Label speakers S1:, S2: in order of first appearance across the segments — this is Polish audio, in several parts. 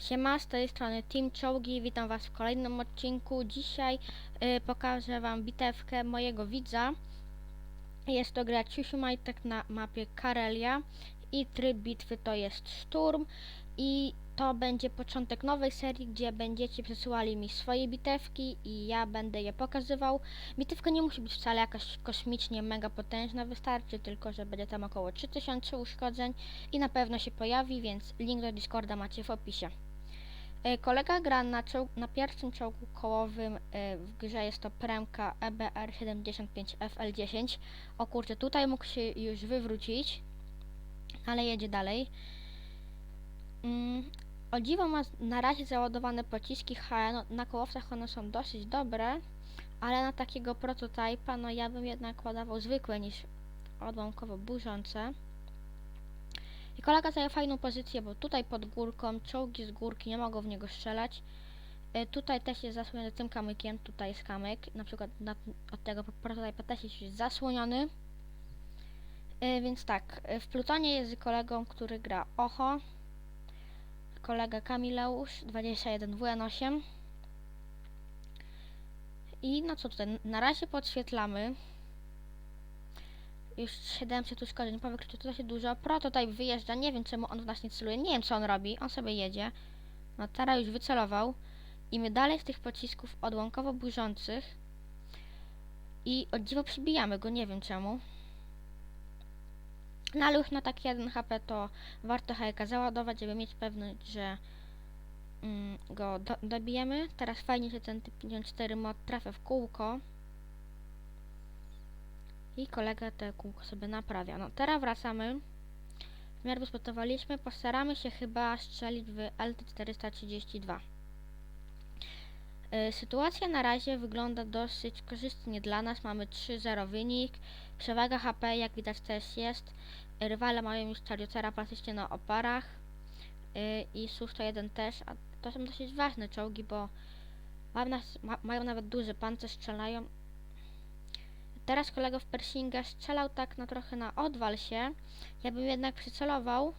S1: Siema, z tej strony Team Czołgi, witam was w kolejnym odcinku. Dzisiaj y, pokażę wam bitewkę mojego widza. Jest to gra Ciusiu Majtek na mapie Karelia i tryb bitwy to jest Szturm i to będzie początek nowej serii, gdzie będziecie przesyłali mi swoje bitewki i ja będę je pokazywał. Bitewka nie musi być wcale jakaś kosmicznie mega potężna, wystarczy tylko, że będzie tam około 3000 uszkodzeń i na pewno się pojawi, więc link do Discorda macie w opisie. E, Kolega gra na, na pierwszym czołgu kołowym e, w grze jest to Premka E EBR75FL10. O kurczę, tutaj mógł się już wywrócić, ale jedzie dalej. Mm, o dziwo ma na razie załadowane pociski HN, na kołowcach one są dosyć dobre, ale na takiego prototypa, no ja bym jednak ładował zwykłe niż odłamkowo burzące. I kolega zajął fajną pozycję, bo tutaj pod górką czołgi z górki nie mogą w niego strzelać. E, tutaj też jest zasłoniony tym kamykiem, tutaj jest kamyk, na przykład od tego prototypa też jest zasłoniony. E, więc tak, e, w Plutonie jest kolegą, który gra Ocho, kolega Kamileusz 21WN8. I no co tutaj, na razie podświetlamy. Już 700 uszkodzeń po wykryciu, to się dużo. Prototyp wyjeżdża, nie wiem czemu on w nas nie celuje, nie wiem co on robi, on sobie jedzie. No teraz już wycelował i my dalej z tych pocisków odłamkowo burzących i od dziwo przybijamy go, nie wiem czemu. No ale na taki 1 HP to warto hajka załadować, żeby mieć pewność, że mm, go do, dobijemy. Teraz fajnie, że ten typ 54 mod trafia w kółko. I kolega te kółko sobie naprawia. No teraz wracamy. W miarę spotowaliśmy. Postaramy się chyba strzelić w LT432. Y, Sytuacja na razie wygląda dosyć korzystnie dla nas. Mamy 3-0 wynik. Przewaga HP jak widać też jest. Rywale mają już Chariotera praktycznie na oparach. Y, I Su-101 też. A to są dosyć ważne czołgi, bo ma, nas, ma, mają nawet duży pancerz, strzelają Teraz kolega w Pershinga strzelał tak na trochę na odwal się. Ja bym jednak przycelował.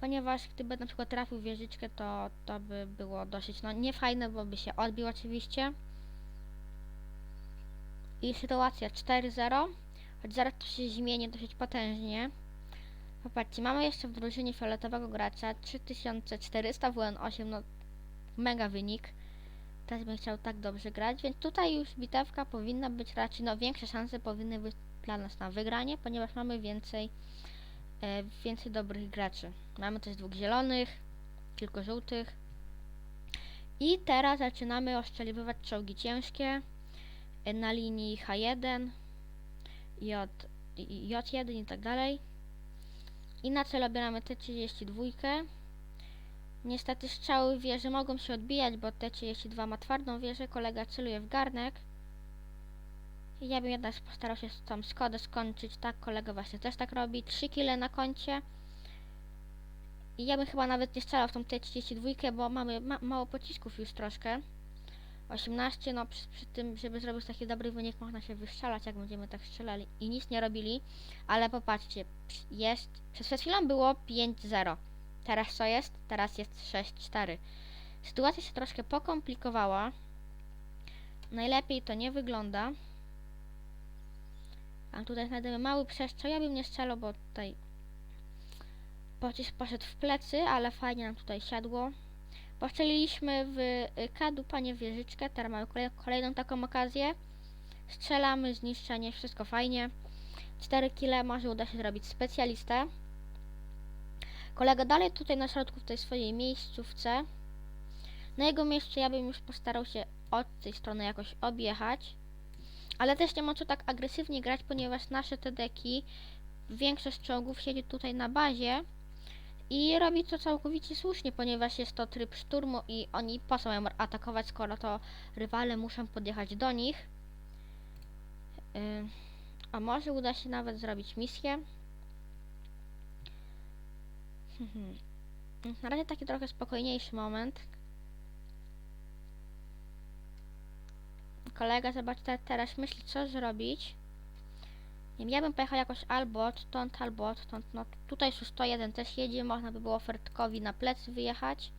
S1: Ponieważ gdyby na przykład trafił wieżyczkę, to, to by było dosyć no niefajne, bo by się odbił oczywiście. I sytuacja 4-0. Choć zaraz to się zmieni dosyć potężnie. Popatrzcie, mamy jeszcze w drużynie fioletowego gracza 3400 WN8, no mega wynik też bym chciał tak dobrze grać, więc tutaj już bitewka powinna być raczej, no większe szanse powinny być dla nas na wygranie, ponieważ mamy więcej, e, więcej dobrych graczy. Mamy też dwóch zielonych, kilku żółtych. I teraz zaczynamy oszczeliwać czołgi ciężkie e, na linii H1, J, i- J1 i tak dalej. I na cel obieramy T32. Niestety strzały wieży mogą się odbijać, bo T32 ma twardą wieżę, kolega celuje w garnek. Ja bym jednak postarał się tą Skodę skończyć, tak, kolega właśnie też tak robi. 3 kile na koncie. I ja bym chyba nawet nie strzelał w tą T32, bo mamy ma mało pocisków już troszkę. 18, no przy, przy tym, żeby zrobić taki dobry wynik, można się wystrzelać, jak będziemy tak strzelali i nic nie robili. Ale popatrzcie, jest, przez chwilą było 5-0. Teraz co jest? Teraz jest 6-4. Sytuacja się troszkę pokomplikowała. Najlepiej to nie wygląda. A tutaj znajdujemy mały przestrzał. Ja bym nie strzelał, bo tutaj pocisk poszedł w plecy, ale fajnie nam tutaj siadło. Postrzeliliśmy w y, kadu panie wieżyczkę. Teraz mamy kolej, kolejną taką okazję. Strzelamy, zniszczenie, wszystko fajnie. 4 kile, może uda się zrobić specjalistę. Kolega dalej tutaj na środku w tej swojej miejscówce. Na jego miejscu ja bym już postarał się od tej strony jakoś objechać. Ale też nie ma co tak agresywnie grać, ponieważ nasze TDki, większość czołgów siedzi tutaj na bazie i robi to całkowicie słusznie, ponieważ jest to tryb szturmu i oni po co mają atakować, skoro to rywale muszą podjechać do nich. Yy, a może uda się nawet zrobić misję. Mhm. Na razie taki trochę spokojniejszy moment. Kolega, zobacz, te, teraz myśli co zrobić. Ja bym pojechał jakoś albo odtąd, albo odtąd. No tutaj już 101 też jedzie, można by było Fertkowi na plecy wyjechać.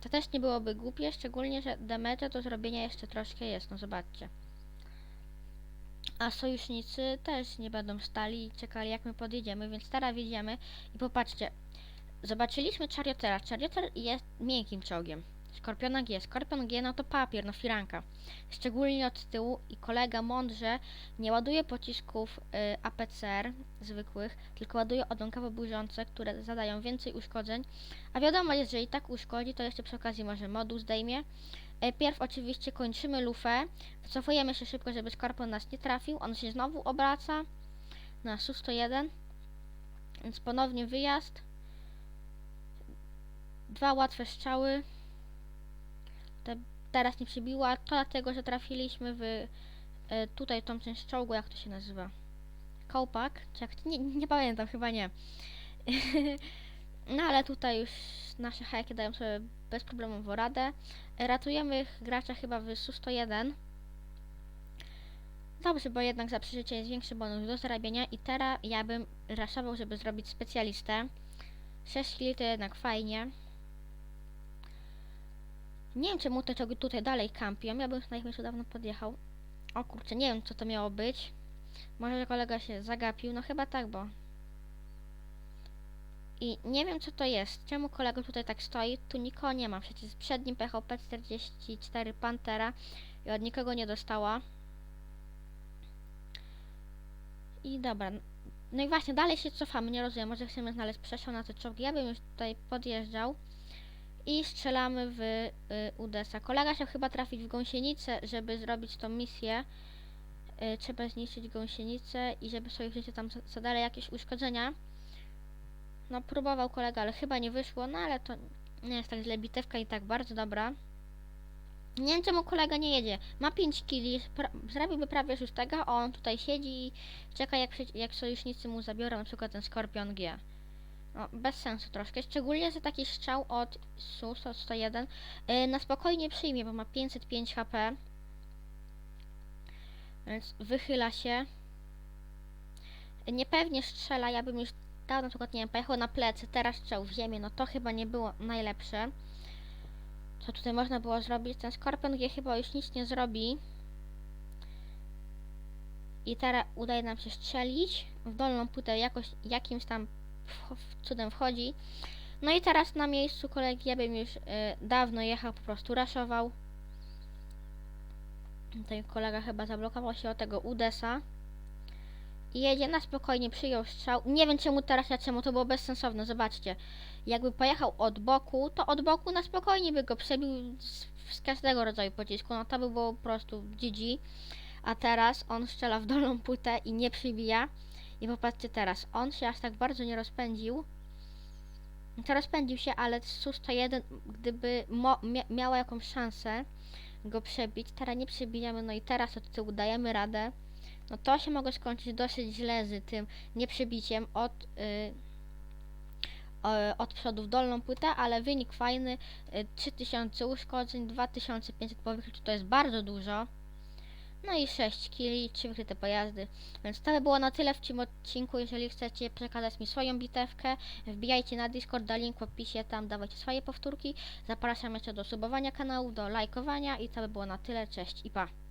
S1: To też nie byłoby głupie, szczególnie, że damage do zrobienia jeszcze troszkę jest, no zobaczcie. A sojusznicy też nie będą stali i czekali jak my podjedziemy, więc teraz wjedziemy i popatrzcie. Zobaczyliśmy Chariotera. Charioter jest miękkim czołgiem. Skorpiona G. Skorpion G no to papier, no firanka. Szczególnie od tyłu i kolega mądrze nie ładuje pocisków y, APCR zwykłych, tylko ładuje odłamkowo burzące, które zadają więcej uszkodzeń. A wiadomo jest, że i tak uszkodzi, to jeszcze przy okazji może moduł zdejmie. Y, pierw oczywiście kończymy lufę, wycofujemy się szybko, żeby skorpion nas nie trafił. On się znowu obraca na SU-101, więc ponownie wyjazd. Dwa łatwe strzały. Te teraz nie przybiła, to dlatego, że trafiliśmy w e, tutaj tą część czołgu, jak to się nazywa? Kołpak? Czy jak, nie, nie pamiętam, chyba nie. no ale tutaj już nasze hajki dają sobie bezproblemowo radę. Ratujemy gracza chyba w SU-101. Dobrze, bo jednak za przeżycie jest większy bonus do zarabiania i teraz ja bym raszował, żeby zrobić specjalistę. 6 kg to jednak fajnie. Nie wiem czemu te czołgi tutaj dalej kampią, ja bym na nich już dawno podjechał. O kurczę, nie wiem co to miało być. Może że kolega się zagapił, no chyba tak, bo... I nie wiem co to jest, czemu kolega tutaj tak stoi, tu nikogo nie ma, przecież przed nim pojechał P44 Pantera i od nikogo nie dostała. I dobra, no i właśnie, dalej się cofamy, nie rozumiem, może chcemy znaleźć przeszło na te czołgi, ja bym już tutaj podjeżdżał i strzelamy w y, UDS-a. Kolega chciał chyba trafić w gąsienicę, żeby zrobić tą misję. Y, trzeba zniszczyć gąsienicę i żeby sobie życie tam zadali jakieś uszkodzenia. No próbował kolega, ale chyba nie wyszło, no ale to nie jest tak źle, bitewka i tak bardzo dobra. Nie wiem czemu kolega nie jedzie. Ma 5 kili, pra- zrobiłby prawie szóstego, a on tutaj siedzi i czeka jak, jak sojusznicy mu zabiorą na przykład ten Skorpion G. No, bez sensu troszkę, szczególnie, że taki strzał od SUS od 101 yy, na spokojnie przyjmie, bo ma 505 HP. Więc wychyla się. Niepewnie strzela, ja bym już dał na przykład, nie wiem, pojechał na plecy, teraz strzał w ziemię, no to chyba nie było najlepsze. Co tutaj można było zrobić? Ten Skorpion chyba już nic nie zrobi. I teraz udaje nam się strzelić w dolną płytę jakoś jakimś tam cudem wchodzi. No i teraz na miejscu kolegi ja bym już y, dawno jechał, po prostu raszował. Tutaj kolega chyba zablokował się od tego Udesa. I jedzie na spokojnie, przyjął strzał. Nie wiem czemu teraz ja czemu to było bezsensowne, zobaczcie. Jakby pojechał od boku, to od boku na spokojnie by go przebił z, z każdego rodzaju pocisku. No to by było po prostu GG. A teraz on strzela w dolną płytę i nie przybija. I popatrzcie teraz, on się aż tak bardzo nie rozpędził. To rozpędził się, ale Su-101, gdyby miała jakąś szansę go przebić, teraz nie przebijamy, no i teraz od tyłu dajemy radę. No to się mogło skończyć dosyć źle z tym nieprzebiciem od, y, o- od przodu w dolną płytę, ale wynik fajny, y, 3000 uszkodzeń, 2500 powikłań, to jest bardzo dużo. No i 6 kili, 3 wykryte pojazdy. Więc to by było na tyle w tym odcinku. Jeżeli chcecie przekazać mi swoją bitewkę, wbijajcie na Discord, da link w opisie, tam dawajcie swoje powtórki. Zapraszam jeszcze do subowania kanału, do lajkowania i to by było na tyle. Cześć i pa!